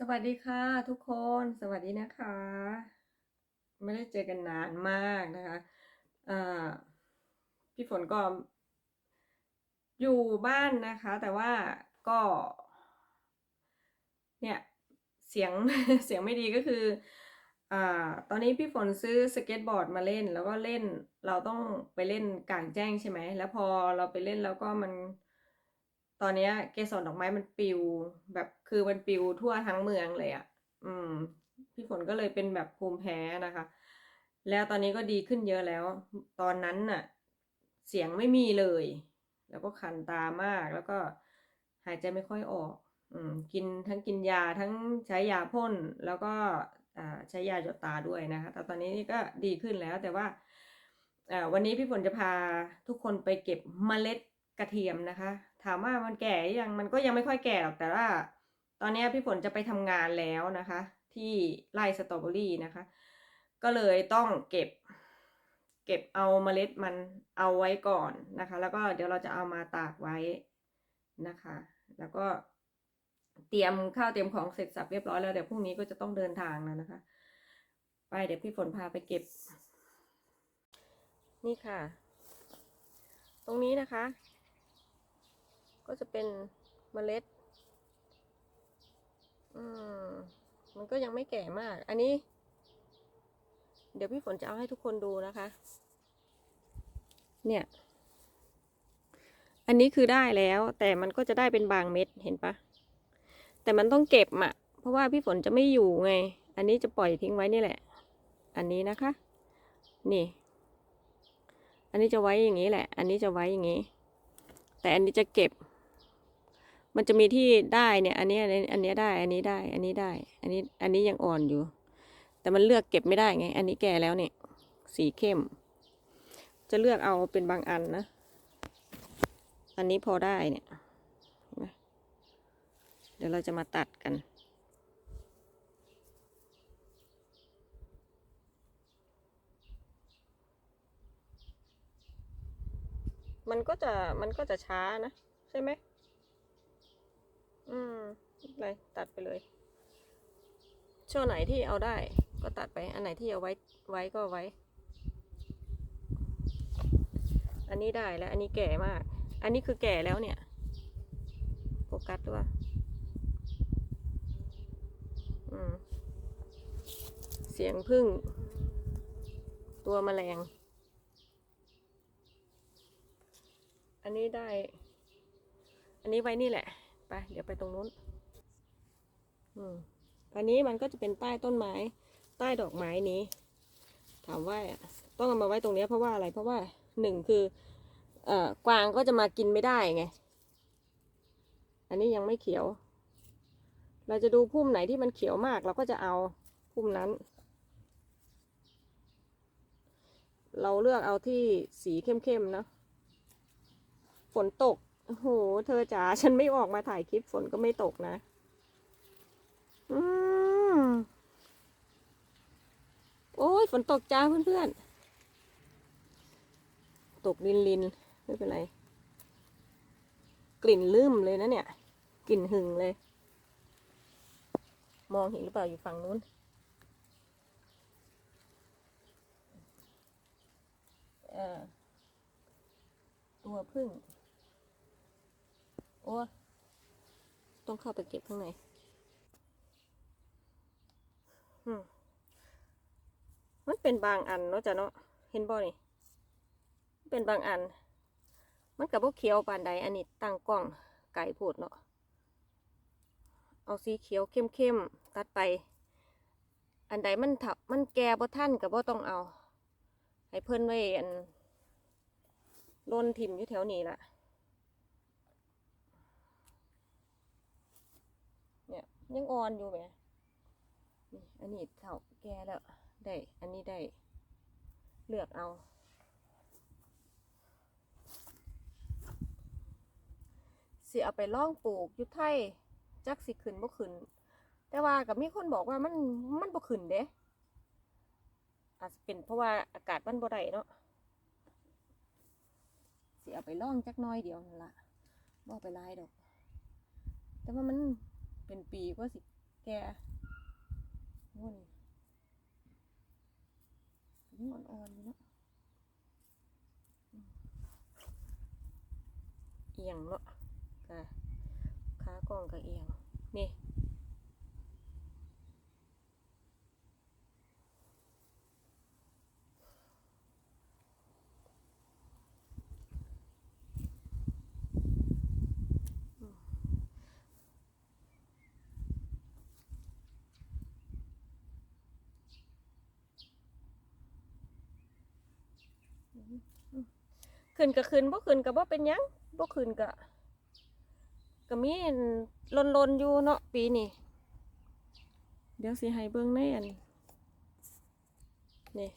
สวัสดีค่ะทุกคนสวัสดีนะคะ ไม่ได้เจอกันนานมากนะคะพี่ฝนก็ อยู่บ้านนะคะ แต่ว่าก็ เนี่ยเสียงเสียงไม่ดีก็คืออตอนนี้พี่ฝนซื้อสเก็ตบอร์ดมาเล่น แล้วก็เล่นเราต้องไปเล่นกลางแจ้งใช่ไหมแล้วพอเราไปเล่นแล้วก็มัน ตอนนี้เกสรดอกไม้มันปิวแบบคือมันปิวทั่วทั้งเมืองเลยอะ่ะ อืม พี่ฝนก็เลยเป็นแบบภูมิแพ้นะคะ แล้วตอนนี้ก็ดีขึ้นเยอะแล้ว ตอนนั้นน่ะ เสียงไม่มีเลย แล้วก็คันตามากแล้วก็หายใจไม่ค่อยออก อืม กินทั้งกินยาทั้งใช้ยาพ่นแล้วก็ใช้ยาหยดตาด้วยนะคะ แต่ตอนนี้ก็ดีขึ้นแล้วแต่ว่าวันนี้พี่ฝนจะพาทุกคนไปเก็บเมล็ดกระเทียมนะคะ ถามว่ามันแก่ยังมันก็ยังไม่ค่อยแก่หรอกแต่ว่า ตอนนี้พี่ฝนจะไปทำงานแล้วนะคะ ที่ไร่สตรอเบอรี่นะคะ ก็เลยต้องเก็บ เก็บเอาเมล็ดมันเอาไว้ก่อนนะคะ แล้วก็เดี๋ยวเราจะเอามาตากไว้นะคะ แล้วก็เตรียมข้าวเตรียมของเสร็จสับเรียบร้อยแล้วเดี๋ยวพรุ่งนี้ก็จะต้องเดินทางแล้วนะคะ ไปเดี๋ยวพี่ฝนพาไปเก็บ นี่ค่ะ ตรงนี้นะคะ ก็จะเป็นเมล็ด อืม มันก็ยังไม่แก่มาก อันนี้ เดี๋ยวพี่ฝนจะเอาให้ทุกคนดูนะคะ เนี่ย อันนี้คือได้แล้ว แต่มันก็จะได้เป็นบางเม็ดเห็นปะ แต่มันต้องเก็บอะเพราะว่าพี่ฝนจะไม่อยู่ไง อันนี้จะปล่อยทิ้งไว้นี่แหละ อันนี้นะคะ นี่ อันนี้จะไว้อย่างนี้แหละ อันนี้จะไว้อย่างนี้ แต่อันนี้จะเก็บ มันจะมีที่ได้เนี่ยอันนี้อันนี้อันนี้ได้ อันนี้ได้ อันนี้ได้ อันนี้ อันนี้ยังอ่อนอยู่ แต่มันเลือกเก็บไม่ได้ไง อันนี้แก่แล้วเนี่ย สีเข้ม จะเลือกเอาเป็นบางอันนะ อันนี้พอได้เนี่ยเห็นไหมเดี๋ยวเราจะมาตัดกันมันก็จะมันก็จะช้านะ ใช่ไหม อืมไม่เป็นไรตัดไปเลย ช่วงไหนที่เอาได้ ก็ตัดไป อันไหนที่เอาไว้ไว้ก็ไว้ อันนี้ได้แล้ว อันนี้แก่มาก อันนี้คือแก่แล้วเนี่ย โฟกัสด้วยอืม เสียงพึ่ง ตัวแมลง อันนี้ได้ อันนี้ไว้นี่แหละ ไป เดี๋ยวไปตรงนู้นอืมอันนี้มันก็จะเป็นใต้ต้นไม้ ใต้ดอกไม้นี้ ถามว่าต้องเอามาไว้ตรงนี้เพราะว่าอะไร เพราะว่าหนึ่งคือเอ่อกวางก็จะมากินไม่ได้ไง อันนี้ยังไม่เขียว เราจะดูพุ่มไหนที่มันเขียวมากเราก็จะเอาพุ่มนั้น เราเลือกเอาที่สีเข้มๆเนาะฝนตก โอ้โห เธอจ๋าฉันไม่ออกมาถ่ายคลิปฝนก็ไม่ตกนะ อืมโอ้ยฝนตกจ้าเพื่อนๆ ตกลินลินไม่เป็นไร กลิ่นลืมเลยนะเนี่ย กลิ่นหึงเลย มองเห็นหรือเปล่าอยู่ฝั่งนู้นเอ่อตัวพึ่ง อ้ต้องเข้าไปเก็บข้างในมันเป็นบางอันเนาะจ้ะเนาะเห็นบ่นี่เป็นบางอัน มันกับพวกเขียวปานใดอันนี้ตั้งกล้องไก่โพดเนาะเอาสีเขียวเข้มๆตัดไป อันใดมันถับมันแก่บ่ท่านกับบ่ต้องเอา ให้เพิ่นไว้อันโลนถิ่มอยู่แถวนี้ล่ะนี่ ยังอ่อนอยู่ไหมนี่อันนี้เท่าแก่แล้ว ได้ อันนี้ได้ เลือกเอา สิเอาไปล่องปลูกยุทไทยจักสิขึ้นบ่ขึ้น แต่ว่ากับมีคนบอกว่ามันมันบ่ขึ้นเด้อาจจะเป็นเพราะว่าอากาศมันบ่ได้เนาะสิเอาไปล่องจักน้อยเดียวนั่นละบ่าไปลายดอก แต่ว่ามัน เป็นปีก็สิแกงุ่นยังอ่อนๆอยู่เนาะเอียงเนาะกะขากองก็เอียงนี่ ขึ้นก็ขึ้นบ่ขึ้นก็บ่เป็นยังบ่ขึ้นก็ก็มีลนลนอยู่เนาะปีนี้เดี๋ยวสิให้เบิ่งในอันนี่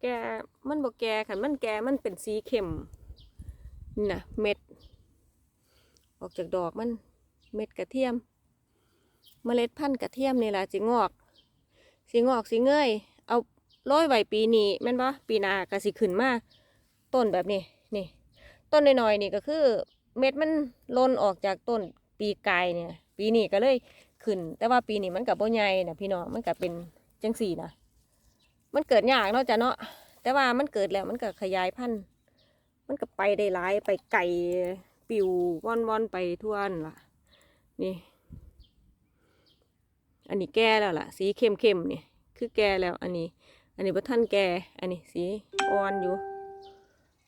แกมันบ่แกคันมันแกมันเป็นสีเข้มน่ะเม็ด ออกจากดอกมันเม็ดกระเทียม เมล็ดพันธุ์กระเทียมนี่ล่ะสิงอก สิงอกสิเงยเอาร้อยไว้ปีนี้แม่นบ่ปีหน้าก็สิขึ้นมาต้นแบบนี้นี่ต้นน้อยๆนี่ก็คือ เม็ดมันล่นออกจากต้นปีกายเนี่ย ปีนี้ก็เลยขึ้น แต่ว่าปีนี้มันกับบ่ใหญ่นะพี่น้องมันก็เป็นจังสี่นะมันเกิดยากเนาะจ้ะเนาะแต่ว่ามันเกิดแล้วมันก็ขยายพันธุ์มันก็ไปได้หลายไปไกลปิวว่อนๆไปทั่วนั่นล่ะนี่ อันนี้แก่แล้วล่ะ สีเข้มๆนี่ยคือแก่แล้ว อันนี้ อันนี้บ่ท่านแก่อันนี้สีอ่อนอยู่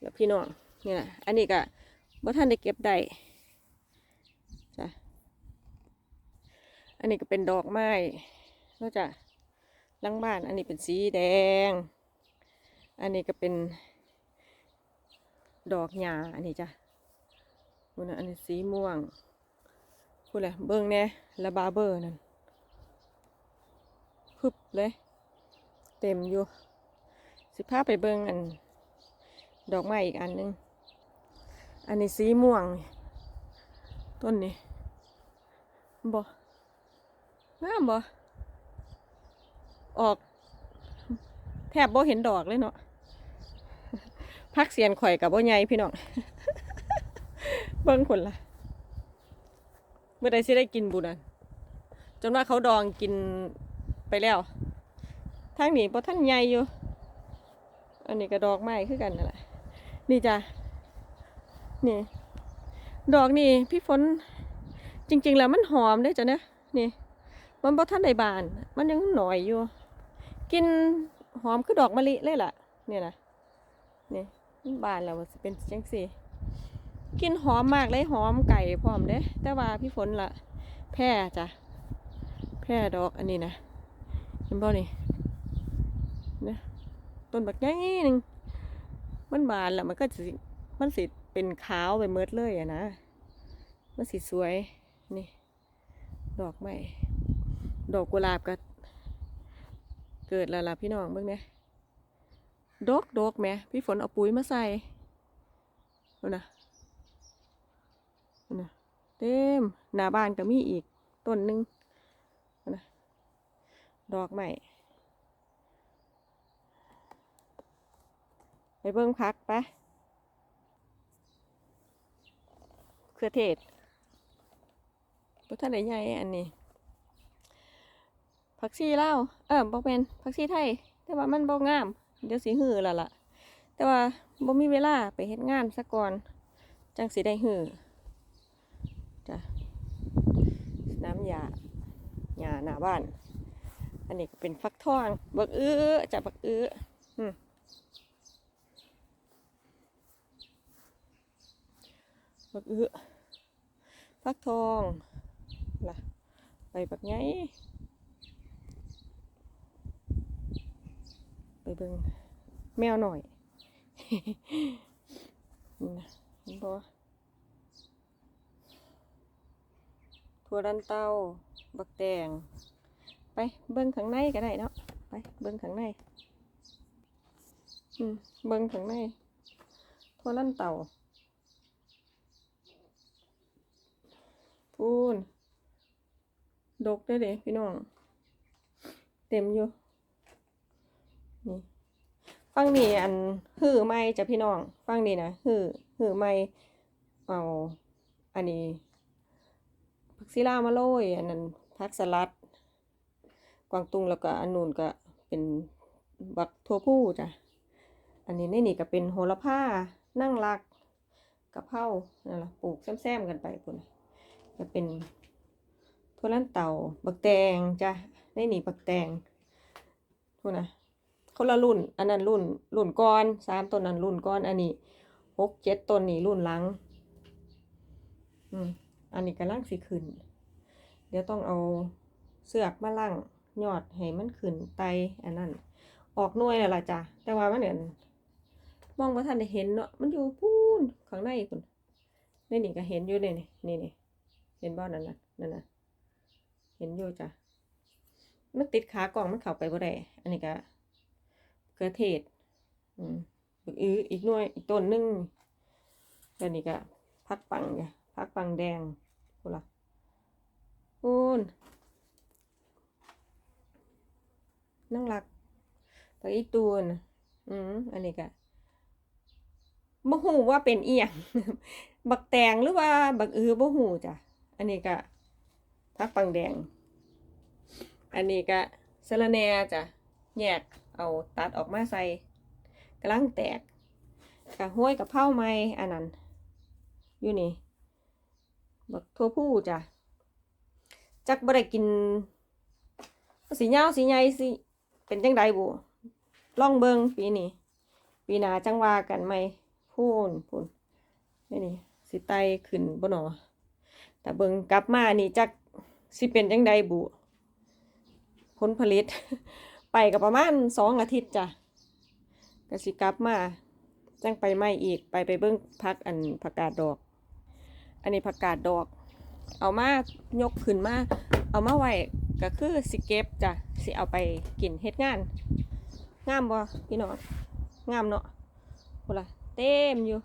แล้วพี่น้องนี่แหละอันนี้ก็บ่ท่านได้เก็บได้จ้ะอันนี้ก็เป็นดอกไม้นอกจากหลังบ้าน อันนี้เป็นสีแดง อันนี้ก็เป็น ดอกหญ้าอันนี้จ้ะพูดนะอันนี้สีม่วงพูดเลยเบิ่งแน่ละบาเบอร์นั่น พึบเลย เต็มอยู่ สิพาไปเบิ่งอัน ดอกไม้อีกอันหนึง อันนี้สีม่วง ต้นนี้บ่งามบ่ออก แทบบ่เห็นดอกเลยเนาะพักเสียนข่อยกับบ่ใหญ่พี่น้อง เบิ่งคนละเมื่อใดสิได้กินบุญอะจนว่าเขาดองกิน ไปแล้วทางนี้บ่ท่านใหญ่อยู่ อันนี้ก็ดอกไม้คือกันนั่นแหละนี่จ้ะนี่ ดอกนี่พี่ฝนจริง ๆ แล้วมันหอมได้อจ้ะเนี่ยนี่มันบ่ท่านได้บาน มันยังหน่อยอยู่ กินหอมคือดอกมะลิเลยล่ะเนี่ยนะนี่บานแล้วเป็นจังสี่กินหอมมากเลยหอมไก่พร้อมเด้แต่ว่าพี่ฝนละแพร่จ้ะแพร่ดอกอันนี้นะ เห็นบ่นี่เนี่ยต้นบักใหญ่หนึ่งมันบานแล้วมันก็สิมันสิเป็นขาวไปเมิดเลยอะนะมันสิสวยนี่ ดอกไม้ดอกกุหลาบก็เกิดแล้วล่ะพี่น้องเบิ่งเนี่ยดอกดอกแม่พี่ฝนเอาปุ๋ยมาใส่เอานะเอานะเต็มหน้าบ้านก็มีอีกต้นหนึ่ง ดอกไม้ไปเบิ่งพักไปเครือเทศพท่านไหนใหญ่อันนี้ผักชีเล่าเออบอกเป็นผักชีไทย แต่ว่ามันบ่งาม เดี๋ยวสิหือและล่ะแต่ว่าบ่มีเวลาไปเฮ็ดงานซะก่อน จังสิได้หือจ้ะน้ำยาหยาหน้าบ้าน อันนี้ก็เป็นฟักทองบักอื้อจะบักอื้ออบักอื้อฟักทองล่ะไปบักไงไปเบิ่งแมวหน่อยนี่นะเห็นบ่ถั่วดันเต้า บักแตง ไปเบิ่งข้างในก็ได้เนาะไปเบิ่งข้างในอืมเบิ่งข้างในถั่วลั่นเต่าพูนดกได้เลยพี่น้อง เต็มอยู่นี่ฟังนี่อันหื้อไม่จ้ะพี่น้อง ฟังนี่นะหื้อหื้อไม่เอาอันนี้ผักซีลามาโรยอันนั้นผักสลัด กวางตุงแล้วก็อันนู้นก็เป็นบักทั่วผู้จ้ะ อันนี้ในนี่ก็เป็นโหระพานั่งรักกะเพรานั่นล่ะปลูกแซมๆกันไปพุ่นน่ะเป็นทั่วลันเต่าบักแตงจ้ะในนี่บักแตงพุ่นะคนละรุ่น อันนั้นรุ่นรุ่นก่อนสามต้นนั้นรุ่นก่อน อันนี้หกเจ็ดต้นนี่รุ่นหลัง อืมอันนี้กำลังสิขึ้น เดี๋ยวต้องเอาเสือกมาล่าง ยอดให้มันขึ้นไตอันนั้น ออกหน่วยแล้วล่ะจ้ะแต่ว่ามันเนี่ยมองว่าท่านได้เห็นเนาะมันอยู่พูนข้างในคุณในนี่ก็เห็นอยู่นี่นี่นี่นี่เห็นบ่นั่นน่ะนั่นน่ะเห็นอยู่จ้ะมันติดขากล่องมันเข้าไปบ่ได้อันนี้ก็เกลือเทศอืมอีกอีกหน่วยอีกต้นหนึงแล้วนี่ก็พักปังจ้ะพักปังแดงพูละพูน นั่งรักตะอีตูนอืมอันนี้ก็บ่ฮู้ว่าเป็นเอียงบักแตงหรือว่าบักอือบ่ฮู้จ้ะ อันนี้ก็พักปังแดง อันนี้ก็สะระแน่จ้ะแยกเอาตัดออกมาใส่กำลังแตกกะห้วยกับเผ้าไม้อันนั้น อยู่นี่ บักทั่วผู้จ้ะ จักบ่ได้กิน สีเหย้าสีใหญ่สิ เป็นจังใดบุล่องเบิงปีนี้ปีหนาจังว่ากันไหมพูนพูนนี่นี่สิไตขึ้นบ่หนอแต่เบิงกลับมานี่จักสิเป็นจังใดบุผลผลิต ไปกับประมาณสองอาทิตย์จ้ะก็สิกลับมาจังไปใหม่อีกไปไปเบิ่งพักอันผักกาดดอก อันนี้ผักกาดดอก เอามายกขึ้นมา เอามาไว้ ก็คือสิเก็บจ้ะสิเอาไปกินเฮ็ดงาน งามบ่พี่น้องงามเนาะโหล่ะเต็มอยู่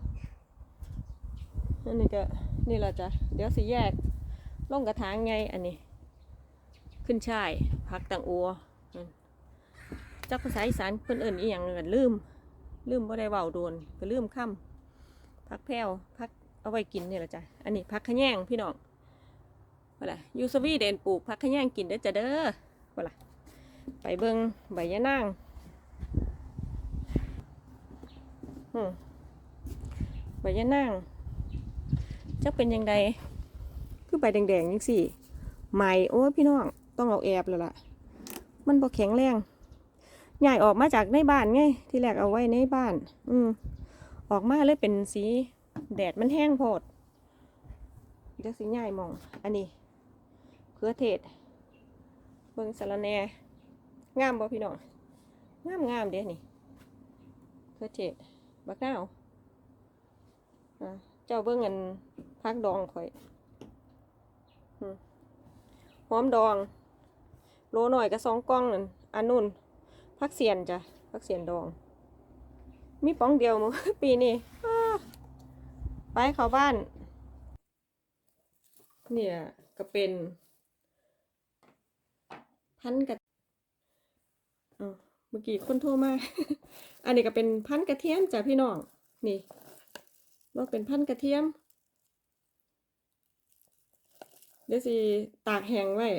อันนี้ก็นี่ละจ้ะเดี๋ยวสิแยกลงกระถางไงอันนี้ ขึ้นช่ายผักตังอัวจักภาษาอีสานเพิ่นเอิ้นอีหยังกันลืม ลืมบ่ได้เว้าโดนก็ลืมคำผักแพรวผักเอาไว้กินนี่แหละจ้ะ อันนี้ผักขะแยงพี่น้อง ว่าล่ะยูสวีเดนปลูกผักขะแยงกินเด้อจะเด้อว่าล่ะไปเบิงใบยะนางใบยะนางจักเป็นยังไงคือใบแดงๆจังสี่ใหม่โอ้พี่น้องต้องเอาแอบแล้วล่ะ มันบ่แข็งแรงใหญ่ออกมาจากในบ้านไง ที่แรกเอาไว้ในบ้าน อืมออกมาเลยเป็นสีแดดมันแห้งโพดเดี๋ยวสีใหญ่มอง อันนี้ ขือเทศ เบิ่งสะระแหน่งามบ่พี่น้องงามงามเด้นี่เขือเทศบักนาวอะเจ้าเบิ่งเงินพักดองข่อยหอมดอง โลหน่อยก็สองกล่องนั่นอันนู่นพักเสียนจ้ะพักเสียนดอง มีป้องเดียวมั้งปีนี้ไปเข้าบ้าน เนี่ยก็เป็น พันกระเมื่อกี้คนโทรมา อันนี้ก็เป็นพันกระเทียมจ้ะพี่น้อง นี่ว่าเป็นพันกระเทียม เดี๋ยวสิตากแห้งไว้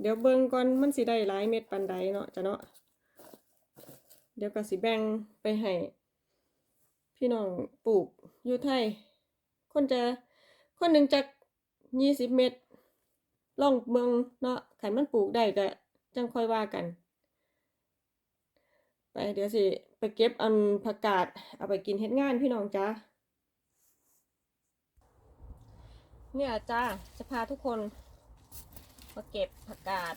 เดี๋ยวเบิ่งก่อนมันสิได้หลายเม็ดปันใดเนาะจ้ะเนาะ เดี๋ยวก็สิแบ่งไปให้พี่น้องปลูกอยู่ไทย คนจะคนหนึ่งจากยี่สิบเม็ดล่องเบิงเนาะขันมันปลูกได้ก็ จังค่อยว่ากัน ไปเดี๋ยวสิ ไปเก็บอันผักกาดเอาไปกินเฮ็ดงานพี่น้องจ้าเนี่ยจ้าจะพาทุกคนมาเก็บผักกาด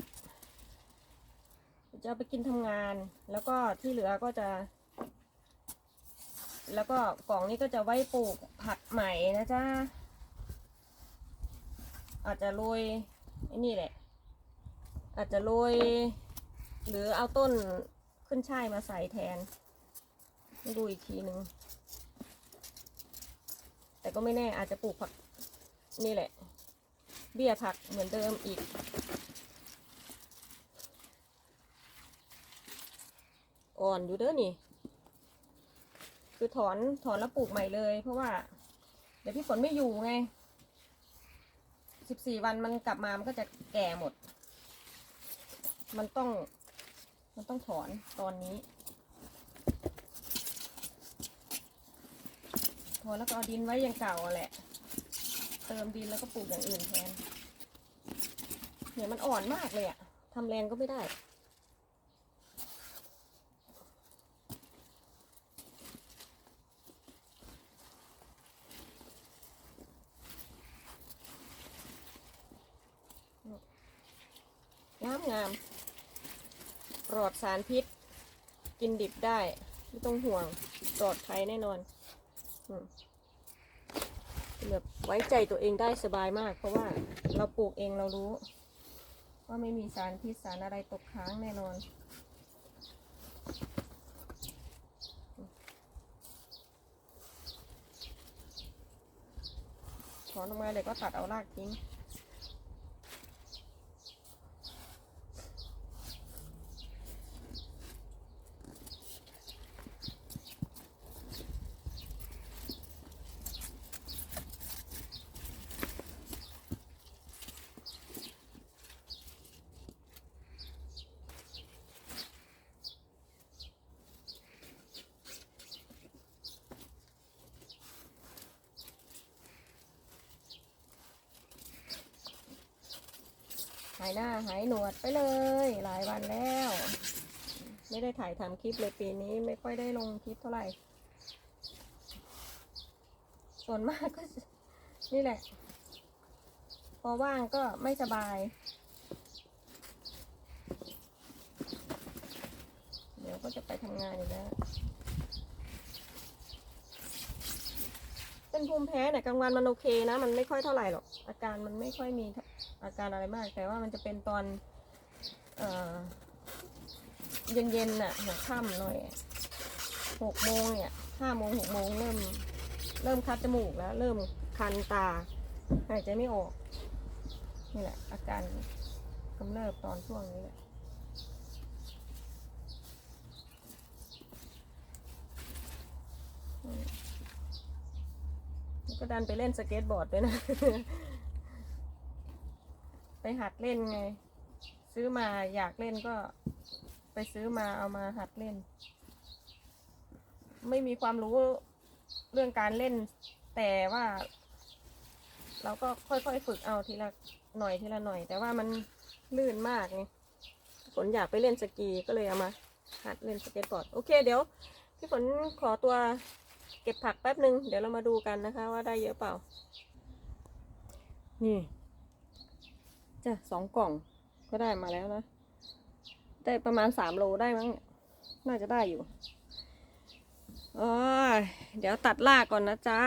จะไปกินทำงาน แล้วก็ที่เหลือก็จะ แล้วก็กล่องนี้ก็จะไว้ปลูกผักใหม่นะจ๊ะอาจจะโรยไอ้นี่แหละ อาจจะโรยหรือเอาต้นขึ้นช่ายมาใส่แทนดูอีกทีหนึ่งแต่ก็ไม่แน่อาจจะปลูกผักนี่แหละ เบี้ยผักเหมือนเดิมอีก อ่อนอยู่เด้อนี่ คือถอนถอนแล้วปลูกใหม่เลย เพราะว่า เดี๋ยวพี่ฝนไม่อยู่ไงสิบสี่วันมันกลับมามันก็จะแก่หมด มันต้อง มันต้องถอนตอนนี้ถอนแล้วก็เอาดินไว้อย่างเก่าแหละ เติมดินแล้วก็ปลูกอย่างอื่นแทน เนี่ยมันอ่อนมากเลยอะทำแรงก็ไม่ได้งามงาม ปลอดสารพิษ กินดิบได้ ไม่ต้องห่วงปลอดภัยแน่นอนแบบไว้ใจตัวเองได้สบายมาก เพราะว่าเราปลูกเองเรารู้ ว่าไม่มีสารพิษสารอะไรตกค้างแน่นอนถอนออกมาเดี๋ยวก็ตัดเอารากทิ้ง หายหน้าหายหนวดไปเลย หลายวันแล้ว ไม่ได้ถ่ายทำคลิปเลยปีนี้ไม่ค่อยได้ลงคลิปเท่าไหร่ ส่วนมากก็นี่แหละ พอว่างก็ไม่สบาย เดี๋ยวก็จะไปทำงานอีกแล้วเป็นภูมิแพ้เนี่ยกลางวันมันโอเคนะ มันไม่ค่อยเท่าไหร่หรอก อาการมันไม่ค่อยมี อาการอะไรมาก แต่ว่ามันจะเป็นตอนเออเย็นๆน่ะหัวค่ำหน่อยหกโมงเนี่ยห้าโมงหกโมงเริ่มเริ่มคัดจมูกแล้ว เริ่มคันตาหายใจไม่ออก นี่แหละ อาการกำเริบตอนช่วงนี้แหละก็ดันไปเล่นสเก็ตบอร์ดด้วยนะ ไปหัดเล่นไง ซื้อมาอยากเล่นก็ไปซื้อมาเอามาหัดเล่น ไม่มีความรู้เรื่องการเล่น แต่ว่า เราก็ค่อยๆฝึกเอาทีละหน่อยทีละหน่อย แต่ว่ามันลื่นมากไงฝนอยากไปเล่นสกีก็เลยเอามา หัดเล่นสเก็ตบอร์ดโอเคเดี๋ยวพี่ฝนขอตัวเก็บผักแป๊บหนึ่งเดี๋ยวเรามาดูกันนะคะ ว่าได้เยอะเปล่า นี่ จ้ะสองกล่องก็ได้มาแล้วนะ ได้ประมาณสามโลได้มั้ง น่าจะได้อยู่โอ้ยเดี๋ยวตัดรากก่อนนะจ๊ะ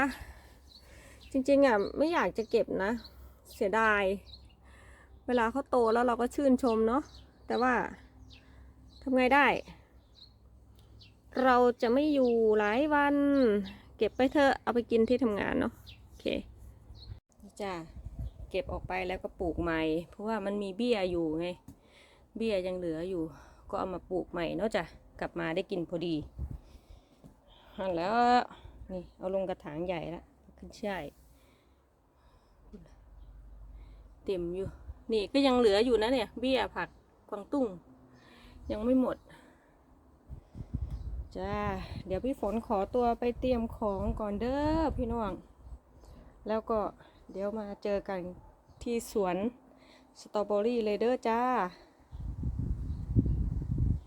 จริงๆอะไม่อยากจะเก็บนะ เสียดาย เวลาเขาโตแล้วเราก็ชื่นชมเนาะ แต่ว่าทำไงได้ เราจะไม่อยู่หลายวัน เก็บไปเถอะ เอาไปกินที่ทำงานเนาะ โอเคจ้า เก็บออกไปแล้วก็ปลูกใหม่ เพราะว่ามันมีเบี้ยอยู่ไง เบี้ยยังเหลืออยู่ ก็เอามาปลูกใหม่เนาะจ้ะกลับมาได้กินพอดีหั่นแล้วนี่เอาลงกระถางใหญ่ละขึ้นช่ายเต็มอยู่ นี่ก็ยังเหลืออยู่นะเนี่ย เบี้ยผักกวางตุ้ง ยังไม่หมดจ้า เดี๋ยวพี่ฝนขอตัวไปเตรียมของก่อนเด้อพี่น้อง แล้วก็ เดี๋ยวมาเจอกันที่สวนสตรอเบอรี่เลยเด้อจ้า